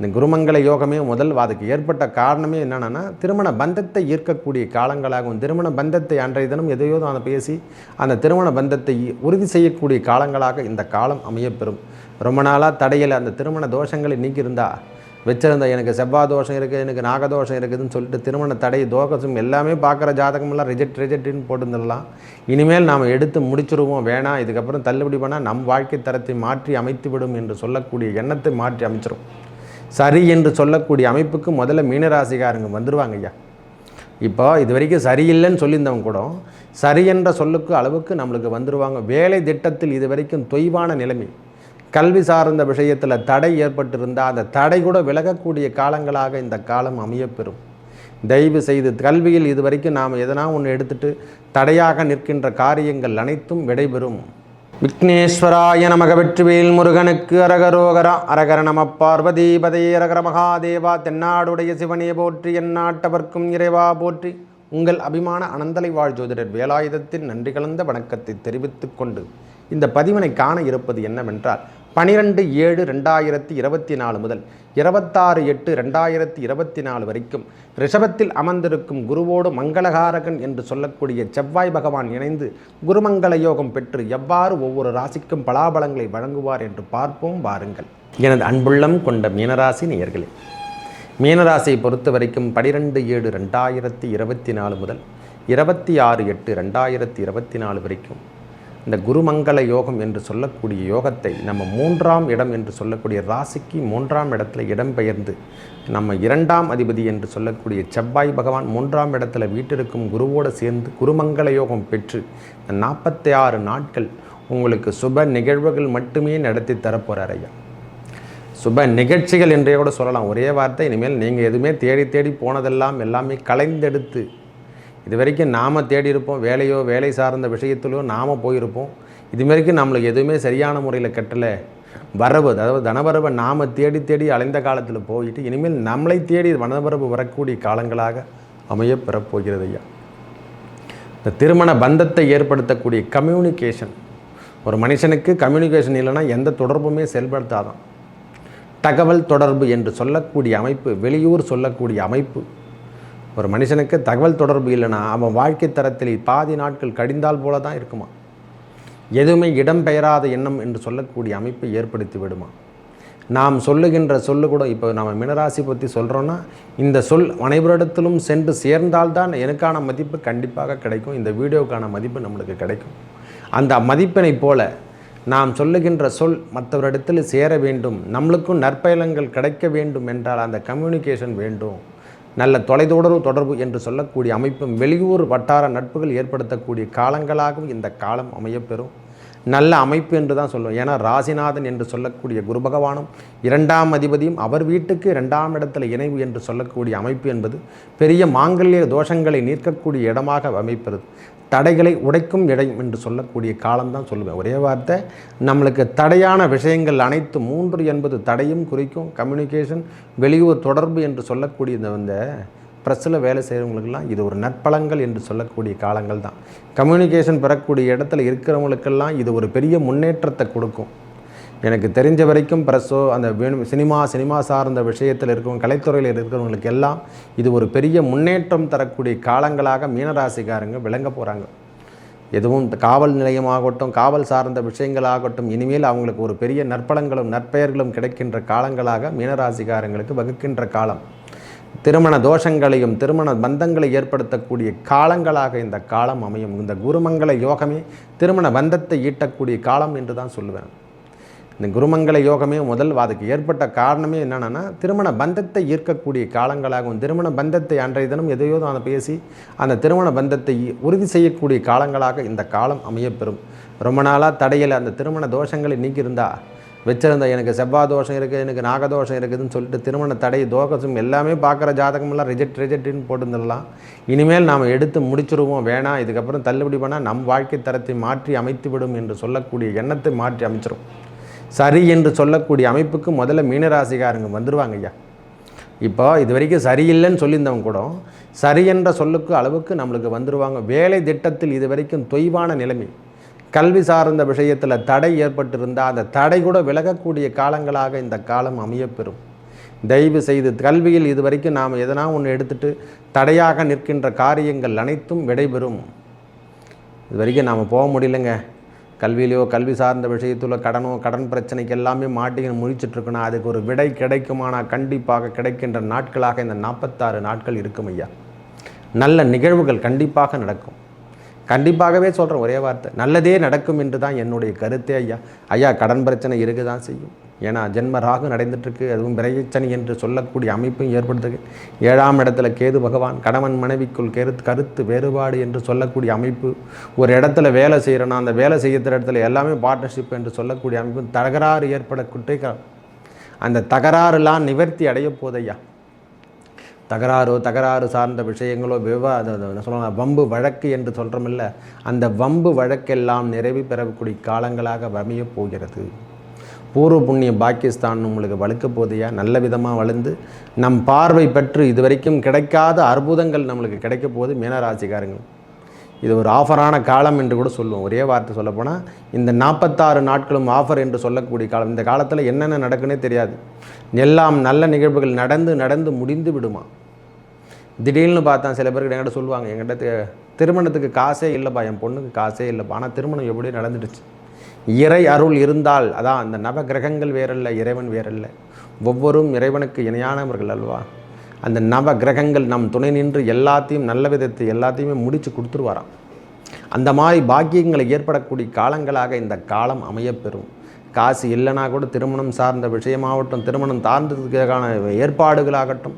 இந்த குருமங்கள யோகமே முதல் அதுக்கு ஏற்பட்ட காரணமே என்னென்னா திருமண பந்தத்தை ஈர்க்கக்கூடிய காலங்களாகவும் திருமண பந்தத்தை அன்றைய தினம் எதையோ அதை பேசி அந்த திருமண பந்தத்தை உறுதி செய்யக்கூடிய காலங்களாக இந்த காலம் அமையப்பெறும். ரொம்ப நாளாக தடையில் அந்த திருமண தோஷங்களை நீக்கியிருந்தா வச்சிருந்த எனக்கு செவ்வாய் தோஷம் இருக்குது எனக்கு நாகதோஷம் இருக்குதுன்னு சொல்லிட்டு திருமண தடை தோஷம் எல்லாமே பார்க்குற ஜாதகமெல்லாம் ரிஜெக்ட் ரிஜெக்ட்னு போட்டுருந்துடலாம். இனிமேல் நாம் எடுத்து முடிச்சிருவோம் வேணாம் இதுக்கப்புறம் தள்ளுபடி பண்ணால் நம் வாழ்க்கை தரத்தை மாற்றி அமைத்து விடும் என்று சொல்லக்கூடிய எண்ணத்தை மாற்றி அமைச்சிரும். சரி என்று சொல்லக்கூடிய அமைப்புக்கு முதல்ல மீனராசிகாரங்க வந்துடுவாங்க ஐயா இப்போ இது வரைக்கும் சரியில்லைன்னு சொல்லியிருந்தவங்க கூட சரி என்ற சொல்லுக்கு அளவுக்கு நம்மளுக்கு வந்துடுவாங்க வேலை திட்டத்தில் இது வரைக்கும் தொய்வான நிலைமை. கல்வி சார்ந்த விஷயத்தில் தடை ஏற்பட்டிருந்தால் அந்த தடை கூட விலகக்கூடிய காலங்களாக இந்த காலம் அமையப்பெறும். தயவு செய்து கல்வியில் இது வரைக்கும் நாம் எதனா ஒன்று எடுத்துட்டு தடையாக நிற்கின்ற காரியங்கள் அனைத்தும் விடைபெறும். விக்னேஸ்வராய நமக வெற்றிவேல் முருகனுக்கு அரகரோகரா அரகர நம பார்வதிபதே அரகர மகாதேவா தென்னாடுடைய சிவனே போற்றி எந்நாட்டவர்க்கும் இறைவா போற்றி. உங்கள் அபிமான அனந்தலை வாழ் ஜோதிடர் வேலாயுதத்தின் நன்றி கலந்த வணக்கத்தை தெரிவித்துக்கொண்டு இந்த பதிவினை காண இருப்பது என்னவென்றால் பனிரெண்டு ஏழு ரெண்டாயிரத்தி இருபத்தி நாலு முதல் இருபத்தாறு எட்டு ரெண்டாயிரத்தி இருபத்தி நாலு வரைக்கும் ரிஷபத்தில் அமர்ந்திருக்கும் குருவோடு மங்களகாரகன் என்று சொல்லக்கூடிய செவ்வாய் பகவான் இணைந்து குருமங்கள யோகம் பெற்று எவ்வாறு ஒவ்வொரு ராசிக்கும் பலாபலங்களை வழங்குவார் என்று பார்ப்போம் வாருங்கள். எனது அன்புள்ளம் கொண்ட மீனராசி நேயர்களே மீனராசியை பொறுத்த வரைக்கும் பனிரெண்டு ஏழு ரெண்டாயிரத்தி இருபத்தி நாலு முதல் இருபத்தி ஆறு எட்டு ரெண்டாயிரத்தி இருபத்தி நாலு வரைக்கும் இந்த குருமங்கள யோகம் என்று சொல்லக்கூடிய யோகத்தை நம்ம மூன்றாம் இடம் என்று சொல்லக்கூடிய ராசிக்கு மூன்றாம் இடத்துல இடம்பெயர்ந்து நம்ம இரண்டாம் அதிபதி என்று சொல்லக்கூடிய செவ்வாய் பகவான் மூன்றாம் இடத்துல வீட்டிருக்கும் குருவோடு சேர்ந்து குருமங்கள யோகம் பெற்று நாற்பத்தி ஆறு நாட்கள் உங்களுக்கு சுப நிகழ்வுகள் மட்டுமே நடத்தி தரப்போகிறார் ஐயா. சுப நிகழ்ச்சிகள் என்றே கூட சொல்லலாம். ஒரே வார்த்தை இனிமேல் நீங்கள் எதுவுமே தேடி தேடி போனதெல்லாம் எல்லாமே கலைந்தெடுத்து இது வரைக்கும் நாம் தேடி இருப்போம் வேலையோ வேலை சார்ந்த விஷயத்திலோ நாம் போயிருப்போம். இது வரைக்கும் நம்மளுக்கு எதுவுமே சரியான முறையில் கட்டலை. வரவு அதாவது தனவரவை நாம் தேடி தேடி அலைந்த காலத்தில் போயிட்டு இனிமேல் நம்மளை தேடி வனவரவு வரக்கூடிய காலங்களாக அமைய பெறப்போகிறது ஐயா. இந்த திருமண பந்தத்தை ஏற்படுத்தக்கூடிய கம்யூனிகேஷன் ஒரு மனுஷனுக்கு கம்யூனிகேஷன் இல்லைன்னா எந்த தொடர்புமே செயல்படுத்தாதான். தகவல் தொடர்பு என்று சொல்லக்கூடிய அமைப்பு வெளியூர் சொல்லக்கூடிய அமைப்பு ஒரு மனுஷனுக்கு தகவல் தொடர்பு இல்லைன்னா அவன் வாழ்க்கை தரத்தில் பாதி நாட்கள் கடிந்தால் போல தான் இருக்குமா? எதுவுமே இடம்பெயராத எண்ணம் என்று சொல்லக்கூடிய அமைப்பை ஏற்படுத்தி விடுமா? நாம் சொல்லுகின்ற சொல்லு கூட இப்போ நம்ம மினராசி பற்றி சொல்கிறோன்னா இந்த சொல் அனைவரிடத்திலும் சென்று சேர்ந்தால்தான் எனக்கான மதிப்பு கண்டிப்பாக கிடைக்கும். இந்த வீடியோவுக்கான மதிப்பு நம்மளுக்கு கிடைக்கும். அந்த மதிப்பினை போல நாம் சொல்லுகின்ற சொல் மற்றவரிடத்தில் சேர வேண்டும். நம்மளுக்கும் நற்பயலங்கள் கிடைக்க வேண்டும் என்றால் அந்த கம்யூனிகேஷன் வேண்டும். நல்ல தொலைதொடர்பு தொடர்பு என்று சொல்லக்கூடிய அமைப்பும் வெளியூர் வட்டார நட்புகள் ஏற்படுத்தக்கூடிய காலங்களாகவும் இந்த காலம் அமையப்பெறும். நல்ல அமைப்பு என்று தான் சொல்லுவோம். ஏன்னா ராசிநாதன் என்று சொல்லக்கூடிய குரு பகவானும் இரண்டாம் அதிபதியும் அவர் வீட்டுக்கு இரண்டாம் இடத்துல இணைவு என்று சொல்லக்கூடிய அமைப்பு என்பது பெரிய மாங்கல்ய தோஷங்களை நீர்க்கக்கூடிய இடமாக அமைப்பது. தடைகளை உடைக்கும் இடம் என்று சொல்லக்கூடிய காலம்தான் சொல்லுவேன். ஒரே வார்த்தை நம்மளுக்கு தடையான விஷயங்கள் அனைத்து மூன்று என்பது தடையும் குறிக்கும் கம்யூனிகேஷன் வெளியூர் தொடர்பு என்று சொல்லக்கூடிய இந்த ப்ரெஸ்ஸில் வேலை செய்கிறவங்களுக்கெல்லாம் இது ஒரு நற்பலங்கள் என்று சொல்லக்கூடிய காலங்கள் தான். கம்யூனிகேஷன் பெறக்கூடிய இடத்துல இருக்கிறவங்களுக்கெல்லாம் இது ஒரு பெரிய முன்னேற்றத்தை கொடுக்கும். எனக்கு தெரிஞ்ச வரைக்கும் ப்ரெஸ்ஸோ அந்த சினிமா சினிமா சார்ந்த விஷயத்தில் இருக்கிறவங்க கலைத்துறையில் இருக்கிறவங்களுக்கு எல்லாம் இது ஒரு பெரிய முன்னேற்றம் தரக்கூடிய காலங்களாக மீனராசிக்காரங்க விளங்க போகிறாங்க எதுவும் காவல் நிலையமாகட்டும் காவல் சார்ந்த விஷயங்களாகட்டும் இனிமேல் அவங்களுக்கு ஒரு பெரிய நற்பலங்களும் நற்பெயர்களும் கிடைக்கின்ற காலங்களாக மீனராசிக்காரங்களுக்கு வகுக்கின்ற காலம். திருமண தோஷங்களையும் திருமண பந்தங்களை ஏற்படுத்தக்கூடிய காலங்களாக இந்த காலம் அமையும். இந்த குருமங்கள யோகமே திருமண பந்தத்தை ஈட்டக்கூடிய காலம் என்று தான் சொல்லுவேன். இந்த குருமங்கள யோகமே முதல் அதுக்கு ஏற்பட்ட காரணமே என்னென்னா திருமண பந்தத்தை ஈர்க்கக்கூடிய காலங்களாகவும் திருமண பந்தத்தை அன்றைய தினம் எதையோ அதை பேசி அந்த திருமண பந்தத்தை உறுதி செய்யக்கூடிய காலங்களாக இந்த காலம் அமையப்பெறும். ரொம்ப நாளாக தடையில் அந்த திருமண தோஷங்களை நீக்கியிருந்தா வச்சிருந்த எனக்கு செவ்வாய் தோஷம் இருக்குது எனக்கு நாகதோஷம் இருக்குதுன்னு சொல்லிட்டு திருமண தடை தோகசம் எல்லாமே பார்க்குற ஜாதகமெல்லாம் ரிஜெக்ட் ரிஜெக்ட்னு போட்டுருந்துடலாம். இனிமேல் நாம் எடுத்து முடிச்சிருவோம் வேணாம். இதுக்கப்புறம் தள்ளுபடி பண்ணால் நம் வாழ்க்கை தரத்தை மாற்றி அமைத்து விடும் என்று சொல்லக்கூடிய எண்ணத்தை மாற்றி அமைச்சிரும். சரி என்று சொல்லக்கூடிய அமைப்புக்கு முதல்ல மீனராசிக்காரங்க வந்துடுவாங்க ஐயா. இப்போ இது வரைக்கும் சரியில்லைன்னு சொல்லியிருந்தவங்க கூட சரி என்ற சொல்லுக்கு அளவுக்கு நம்மளுக்கு வந்துடுவாங்க வேலை திட்டத்தில் இது வரைக்கும் தொய்வான நிலைமை. கல்வி சார்ந்த விஷயத்தில் தடை ஏற்பட்டிருந்தால் அந்த தடை கூட விலகக்கூடிய காலங்களாக இந்த காலம் அமையப்பெறும். தயவு செய்து கல்வியில் இது வரைக்கும் நாம் எதனா ஒன்று எடுத்துட்டு தடையாக நிற்கின்ற காரியங்கள் அனைத்தும் விடைபெறும். இது வரைக்கும் நாம் போக முடியலங்க. கல்வியிலையோ கல்வி சார்ந்த விஷயத்தில் கடனோ கடன் பிரச்சனைக்கு எல்லாமே மாட்டிக்கின்னு முழிச்சிட்ருக்கணும். அதுக்கு ஒரு விடை கிடைக்குமானா கண்டிப்பாக கிடைக்கின்ற நாட்களாக இந்த நாற்பத்தாறு நாட்கள் இருக்கும் ஐயா. நல்ல நிகழ்வுகள் கண்டிப்பாக நடக்கும். கண்டிப்பாகவே சொல்கிறேன் ஒரே வார்த்தை. நல்லதே நடக்கும் என்று தான் என்னுடைய கருத்தே ஐயா. ஐயா கடன் பிரச்சனை இருக்க தான் செய்யும். ஏன்னா ஜென்ம ராகு நடந்துட்டுருக்கு. அதுவும் விரைச்சனி என்று சொல்லக்கூடிய அமைப்பும் ஏற்படுத்துக்கு ஏழாம் இடத்துல கேது பகவான் கணவன் மனைவிக்குள் கருத்து கருத்து வேறுபாடு என்று சொல்லக்கூடிய அமைப்பு. ஒரு இடத்துல வேலை செய்கிறனா அந்த வேலை செய்கிற இடத்துல எல்லாமே பார்ட்னர்ஷிப் என்று சொல்லக்கூடிய அமைப்பு தகராறு ஏற்படக்கூடிய அந்த தகராறுலாம் நிவர்த்தி அடைய போதையா தகராறோ தகராறு சார்ந்த விஷயங்களோ விவாத சொல்லலாம் வம்பு வழக்கு என்று சொல்கிறோமில்ல அந்த வம்பு வழக்கெல்லாம் நிறைவு பெறக்கூடிய காலங்களாக வமையப் போகிறது. பூர்வ புண்ணிய பாகிஸ்தான் உங்களுக்கு வழுக்க போதையா நல்ல விதமாக வளர்ந்து நம் பார்வை பெற்று இதுவரைக்கும் கிடைக்காத அற்புதங்கள் நம்மளுக்கு கிடைக்க போகுது மீனராசிக்காரங்கள் இது ஒரு ஆஃபரான காலம் என்று கூட சொல்லுவோம். ஒரே வார்த்தை சொல்லப்போனால் இந்த நாற்பத்தாறு நாட்களும் ஆஃபர் என்று சொல்லக்கூடிய காலம். இந்த காலத்தில் என்னென்ன நடக்குன்னே தெரியாது. எல்லாம் நல்ல நிகழ்வுகள் நடந்து நடந்து முடிந்து விடுமா? திடீர்னு பார்த்தா சில பேருக்கு என்கிட்ட சொல்லுவாங்க என்கிட்ட திருமணத்துக்கு காசே இல்லைப்பா என் பொண்ணுக்கு காசே இல்லைப்பா. ஆனால் திருமணம் எப்படியோ நடந்துடுச்சு. இறை அருள் இருந்தால் அதான் அந்த நவ கிரகங்கள் வேறல்ல இறைவன் வேறல்ல. ஒவ்வொரும் இறைவனுக்கு இணையானவர்கள் அல்வா அந்த நவ கிரகங்கள் நம் துணை நின்று எல்லாத்தையும் நல்ல விதத்தை எல்லாத்தையுமே முடித்து கொடுத்துருவாராம். அந்த மாதிரி பாக்கியங்களை ஏற்படக்கூடிய காலங்களாக இந்த காலம் அமையப்பெறும். காசு இல்லைனா கூட திருமணம் சார்ந்த விஷயமாகட்டும் திருமணம் சார்ந்ததுக்கான ஏற்பாடுகளாகட்டும்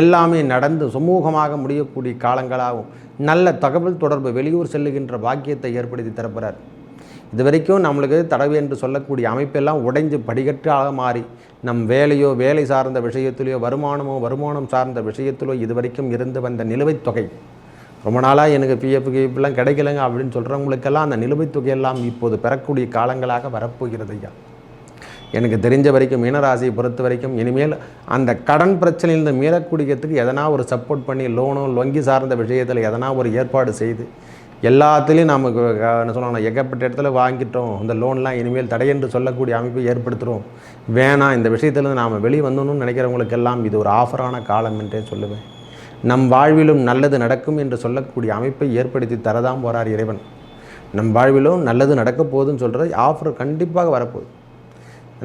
எல்லாமே நடந்து சுமூகமாக முடியக்கூடிய காலங்களாகவும் நல்ல தகவல் தொடர்பு வெளியூர் செல்லுகின்ற பாக்கியத்தை ஏற்படுத்தி தரப்போகிறார் இது வரைக்கும் நம்மளுக்கு தடவை என்று சொல்லக்கூடிய அமைப்பெல்லாம் உடைஞ்சு படிக்கட்டாக மாறி நம் வேலையோ வேலை சார்ந்த விஷயத்திலையோ வருமானமோ வருமானம் சார்ந்த விஷயத்திலோ இது வரைக்கும் இருந்து வந்த நிலுவைத் தொகை. ரொம்ப நாளாக எனக்கு பிஎஃப் கிஎஃப்லாம் கிடைக்கலங்க அப்படின்னு சொல்கிறவங்களுக்கெல்லாம் அந்த நிலுவைத் தொகையெல்லாம் இப்போது பெறக்கூடிய காலங்களாக வரப்போகிறது ஐயா. எனக்கு தெரிஞ்ச வரைக்கும் மீனராசியை பொறுத்த வரைக்கும் இனிமேல் அந்த கடன் பிரச்சனையிலிருந்து மீறக்கூடியத்துக்கு எதனா ஒரு சப்போர்ட் பண்ணி லோனோ லொங்கி சார்ந்த விஷயத்தில் எதனா ஒரு ஏற்பாடு செய்து எல்லாத்துலேயும் நமக்கு என்ன சொல்லணும் ஏகப்பட்ட இடத்துல வாங்கிட்டோம். இந்த லோன்லாம் இனிமேல் தடையென்று சொல்லக்கூடிய அமைப்பை ஏற்படுத்துகிறோம் வேணாம் இந்த விஷயத்துலேருந்து நாம் வெளியே வந்தோன்னு நினைக்கிறவங்களுக்கெல்லாம் இது ஒரு ஆஃபரான காலம் என்றே சொல்லுவேன். நம் வாழ்விலும் நல்லது நடக்கும் என்று சொல்லக்கூடிய அமைப்பை ஏற்படுத்தி தரதான் போகிறார் இறைவன். நம் வாழ்விலும் நல்லது நடக்க போகுதுன்னு சொல்கிறது ஆஃபர் கண்டிப்பாக வரப்போகுது.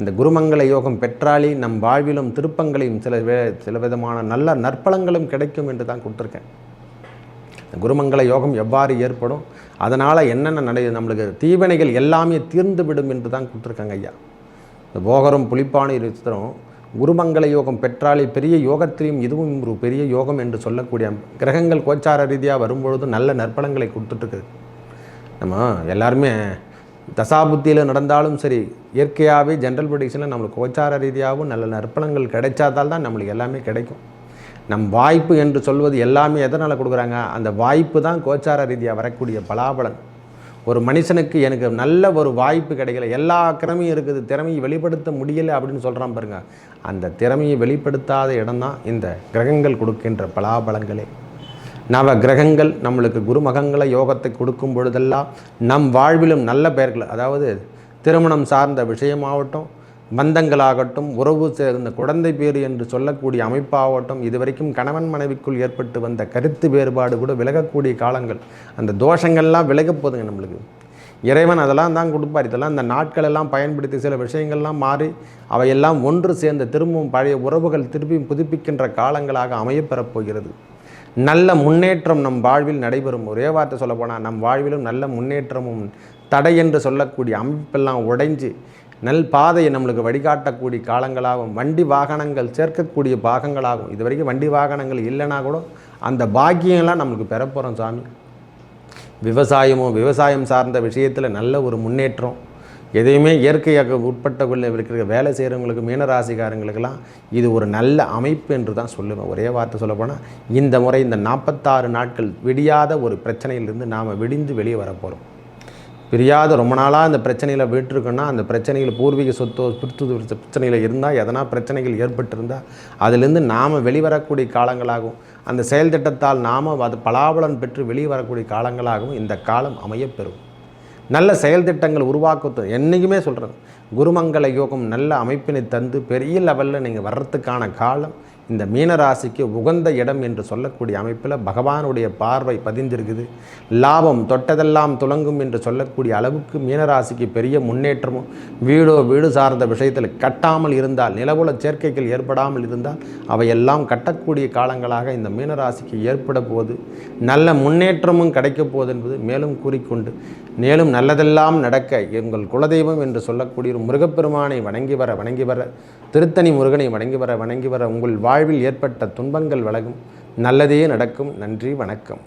அந்த குருமங்கள யோகம் பெற்றாலே நம் வாழ்விலும் திருப்பங்களையும் சில வே சில விதமான நல்ல நற்பலங்களும் கிடைக்கும் என்று தான் கொடுத்துருக்கேன். குருமங்கள யோகம் எவ்வாறு ஏற்படும்? அதனால் என்னென்ன நடை நம்மளுக்கு தீவினைகள் எல்லாமே தீர்ந்து விடும் என்று தான் கொடுத்துருக்காங்க ஐயா. இந்த போகரும் புலிப்பானை ரிஸ்தரும் குருமங்கள யோகம் பெற்றாலே பெரிய யோகத்திலையும் இதுவும் ஒரு பெரிய யோகம் என்று சொல்லக்கூடிய கிரகங்கள் கோச்சார ரீதியாக வரும்பொழுது நல்ல நற்பலங்களை கொடுத்துட்ருக்குது. நம்ம எல்லாருமே தசாபுத்தியில் நடந்தாலும் சரி இயற்கையாகவே ஜென்ரல் ப்ரொடிக்ஷனில் நம்மளுக்கு கோச்சார ரீதியாகவும் நல்ல நற்பலங்கள் கிடைச்சாதால் தான் நம்மளுக்கு எல்லாமே கிடைக்கும். நம் வாய்ப்பு என்று சொல்வது எல்லாமே எதனால் கொடுக்குறாங்க? அந்த வாய்ப்பு தான் கோச்சார ரீதியாக வரக்கூடிய பலாபலன். ஒரு மனுஷனுக்கு எனக்கு நல்ல ஒரு வாய்ப்பு கிடைக்கல. எல்லா திறமையும் இருக்குது. திறமையை வெளிப்படுத்த முடியலை அப்படின்னு சொல்கிறான் பாருங்கள் அந்த திறமையை வெளிப்படுத்தாத இடம்தான் இந்த கிரகங்கள் கொடுக்கின்ற பலாபலங்களே. நவ கிரகங்கள் நம்மளுக்கு குருமகங்களை யோகத்தை கொடுக்கும் பொழுதெல்லாம் நம் வாழ்விலும் நல்ல பெயர்கள் அதாவது திருமணம் சார்ந்த விஷயமாகட்டும் பந்தங்களாகட்டும் உறவு சேர்ந்த குழந்தை பேறு என்று சொல்லக்கூடிய அமைப்பாகட்டும் இதுவரைக்கும் கணவன் மனைவிக்குள் ஏற்பட்டு வந்த கருத்து வேறுபாடு கூட விலகக்கூடிய காலங்கள். அந்த தோஷங்கள்லாம் விலகப் போகுதுங்க நம்மளுக்கு. இறைவன் அதெல்லாம் தான் கொடுப்பார். இதெல்லாம் இந்த நாட்களெல்லாம் பயன்படுத்தி சில விஷயங்கள்லாம் மாறி அவையெல்லாம் ஒன்று சேர்ந்த திரும்பவும் பழைய உறவுகள் திரும்பியும் புதுப்பிக்கின்ற காலங்களாக அமையப்பெறப் போகிறது. நல்ல முன்னேற்றம் நம் வாழ்வில் நடைபெறும். ஒரே வார்த்தை சொல்ல போனால் நம் வாழ்விலும் நல்ல முன்னேற்றமும் தடை என்று சொல்லக்கூடிய அமைப்பெல்லாம் உடைஞ்சு நல் பாதையை நம்மளுக்கு வழிகாட்டக்கூடிய காலங்களாகும் வண்டி வாகனங்கள் சேர்க்கக்கூடிய பாகங்களாகும் இது வரைக்கும் வண்டி வாகனங்கள் இல்லைனா கூட அந்த பாக்கியம்லாம் நம்மளுக்கு பெறப்போகிறோம் சாமி. விவசாயமோ விவசாயம் சார்ந்த விஷயத்தில் நல்ல ஒரு முன்னேற்றம். எதையுமே இயற்கையாக உட்பட்ட இருக்கிற வேலை செய்கிறவங்களுக்கு மீனராசிக்காரங்களுக்கெல்லாம் இது ஒரு நல்ல அமைப்பு என்று தான் சொல்லுவேன். ஒரே வார்த்தை சொல்லப்போனால் இந்த முறை இந்த நாற்பத்தாறு நாட்கள் விடியாத ஒரு பிரச்சனையிலிருந்து நாம் விடிந்து வெளியே வரப்போகிறோம் பிரியாத ரொம்ப நாளாக அந்த பிரச்சனையில் விட்டுருக்கோன்னா அந்த பிரச்சனையில் பூர்வீக சொத்தோ பிரித்து பிரச்சனையில் இருந்தால் எதனா பிரச்சனைகள் ஏற்பட்டிருந்தால் அதிலிருந்து நாம் வெளிவரக்கூடிய காலங்களாகவும் அந்த செயல் திட்டத்தால் நாம் அது பலாபலன் பெற்று வெளியே வரக்கூடிய காலங்களாகவும் இந்த காலம் அமையப்பெறும். நல்ல செயல் திட்டங்கள் உருவாக்க என்றைக்குமே சொல்கிறது குருமங்கள யோகம் நல்ல அமைப்பினை தந்து பெரிய லெவலில் நீங்கள் வர்றதுக்கான காலம் இந்த மீனராசிக்கு உகந்த இடம் என்று சொல்லக்கூடிய அமைப்பில் பகவானுடைய பார்வை பதிந்திருக்குது. லாபம் தொட்டதெல்லாம் துலங்கும் என்று சொல்லக்கூடிய அளவுக்கு மீனராசிக்கு பெரிய முன்னேற்றமும் வீடோ வீடு சார்ந்த விஷயத்தில் கட்டாமல் இருந்தால் நிலவுல சேர்க்கைகள் ஏற்படாமல் இருந்தால் அவையெல்லாம் கட்டக்கூடிய காலங்களாக இந்த மீனராசிக்கு ஏற்பட போது நல்ல முன்னேற்றமும் கிடைக்கப் போகுது என்பது மேலும் கூறிக்கொண்டு மேலும் நல்லதெல்லாம் நடக்க எங்கள் குலதெய்வம் என்று சொல்லக்கூடிய ஒரு முருகப்பெருமானை வணங்கி வர வணங்கி வர திருத்தணி முருகனை வணங்கி வர வணங்கி வர உங்கள் வாழ்வில் ஏற்பட்ட துன்பங்கள் விலகும். நல்லதே நடக்கும். நன்றி வணக்கம்.